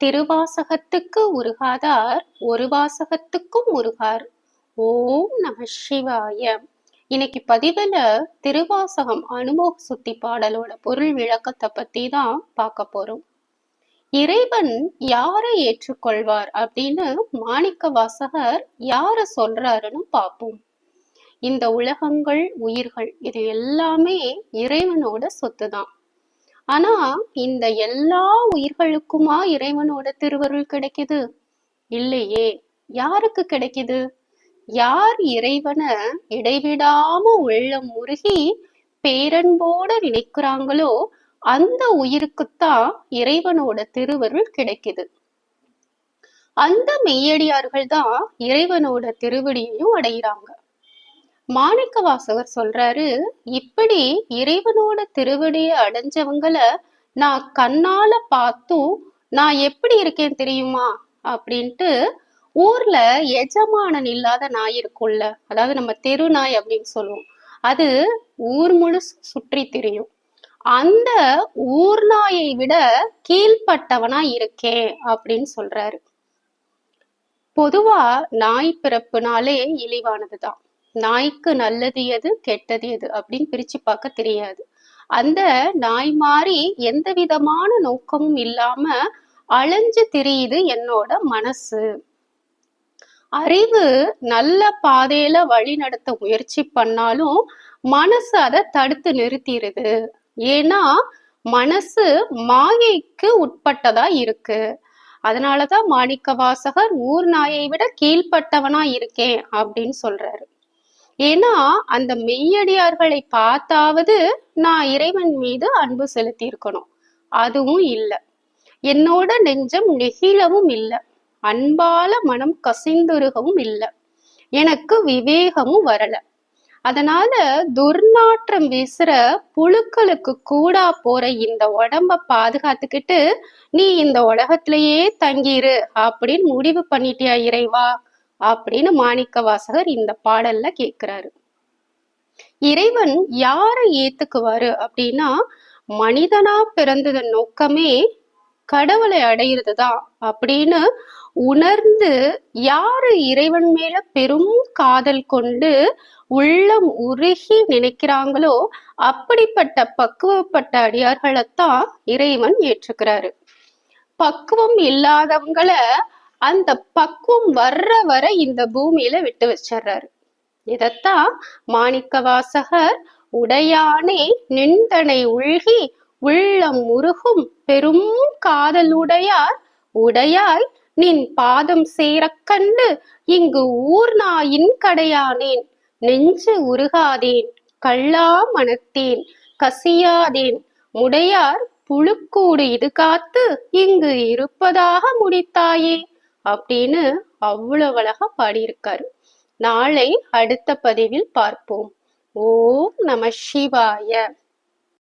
திருவாசகத்துக்கு உருகாதார் ஒரு வாசகத்துக்கும் உருகார். ஓம் நம சிவாய. இன்னைக்கு பதிவுல திருவாசகம் அனுமோக சுத்தி பாடலோட பொருள் விளக்கத்தை பத்தி தான் பார்க்க போறோம். இறைவன் யாரை ஏற்றுக்கொள்வார் அப்படின்னு மாணிக்க வாசகர் யார சொல்றாருன்னு பார்ப்போம். இந்த உலகங்கள் உயிர்கள் இது எல்லாமே இறைவனோட சொத்து தான் ஆனா இந்த எல்லா உயிர்களுக்குமா இறைவனோட திருவருள் கிடைக்குது? இல்லையே. யாருக்கு கிடைக்குது? யார் இறைவனை இடைவிடாம உள்ளம் முருகி பேரன்போட நினைக்கிறாங்களோ அந்த உயிருக்குத்தான் இறைவனோட திருவருள் கிடைக்குது. அந்த மெய்யடியார்கள் தான் இறைவனோட திருவடியையும் அடைகிறாங்க மாணிக்க வாசகர் சொல்றாரு இப்படி இறைவனோட திருவடியை அடைஞ்சவங்களை நான் கண்ணால பார்த்தும் நான் எப்படி இருக்கேன் தெரியுமா? அப்படின்ட்டு ஊர்ல எஜமானன் இல்லாத நாய் இருக்கும்ல அதாவது நம்ம தெரு நாய் அப்படின்னு சொல்லுவோம். அது ஊர் முழு சுற்றி திரியும். அந்த ஊர் நாயை விட கீழ்ப்பட்டவனா இருக்கேன் அப்படின்னு சொல்றாரு. பொதுவா நாய் பிறப்புனாலே இழிவானதுதான். நாய்க்கு நல்லது எது கெட்டது எது அப்படின்னு பிரிச்சு பார்க்க தெரியாது. அந்த நாய் மாதிரி எந்த விதமான நோக்கமும் இல்லாம அலைஞ்சு திரியுது என்னோட மனசு. அறிவு நல்ல பாதையில வழி நடத்த முயற்சி பண்ணாலும் மனசு அதை தடுத்து நிறுத்திடுது ஏன்னா மனசு மாயைக்கு உட்பட்டதா இருக்கு. அதனாலதான் மாணிக்க வாசகர் ஊர் நாயை விட கீழ்ப்பட்டவனா இருக்கேன் அப்படின்னு சொல்றாரு. ஏன்னா அந்த மெய்யடியார்களை பார்த்தாவது நான் இறைவன் மீது அன்பு செலுத்தி இருக்கணும் அதுவும் இல்லை. என்னோட நெஞ்சம் நெகிழவும் இல்லை. அன்பால மனம் கசிந்துருகவும் இல்லை. எனக்கு விவேகமும் வரல. அதனால துர்நாற்றம் வீசுற புழுக்களுக்கு கூடா போற இந்த உடம்ப பாதுகாத்துக்கிட்டு நீ இந்த உலகத்திலேயே தங்கிரு அப்படின்னு முடிவு பண்ணிட்டியா இறைவா? அப்படின்னு மாணிக்க வாசகர் இந்த பாடல்ல கேட்கிறாரு இறைவன் யாரை ஏத்துக்குவாரு அப்படின்னா மனிதனா பிறந்ததன் நோக்கமே கடவுளை அடையிறது தான் அப்படின்னு உணர்ந்து யாரு இறைவன் மேல பெரும் காதல் கொண்டு உள்ளம் உருகி நினைக்கிறாங்களோ அப்படிப்பட்ட பக்குவப்பட்ட அடியார்களைத்தான் இறைவன் ஏற்றுக்கிறாரு. பக்குவம் இல்லாதவங்களை அந்த பக்குவம் வர்ற வர இந்த பூமியில விட்டு வச்சிடுறாரு. இதத்தான் மாணிக்க வாசகர் உடையானே நிந்தனை உள்கி உள்ளம் முருகும் பெரும் காதலுடையார். உடையாய் நின் பாதம் சேரக்கண்டு இங்கு ஊர் நாயின் கடையானேன். நெஞ்சு உருகாதேன் கள்ளா மனத்தேன் கசியாதேன். முடையார் புழுக்கூடு இது காத்து இங்கு இருப்பதாக முடித்தாயே. அப்படின்னு அவ்வளவு அழகா பாடியிருக்காரு. நாளை அடுத்த பதிவில் பார்ப்போம். ஓம் நம சிவாய.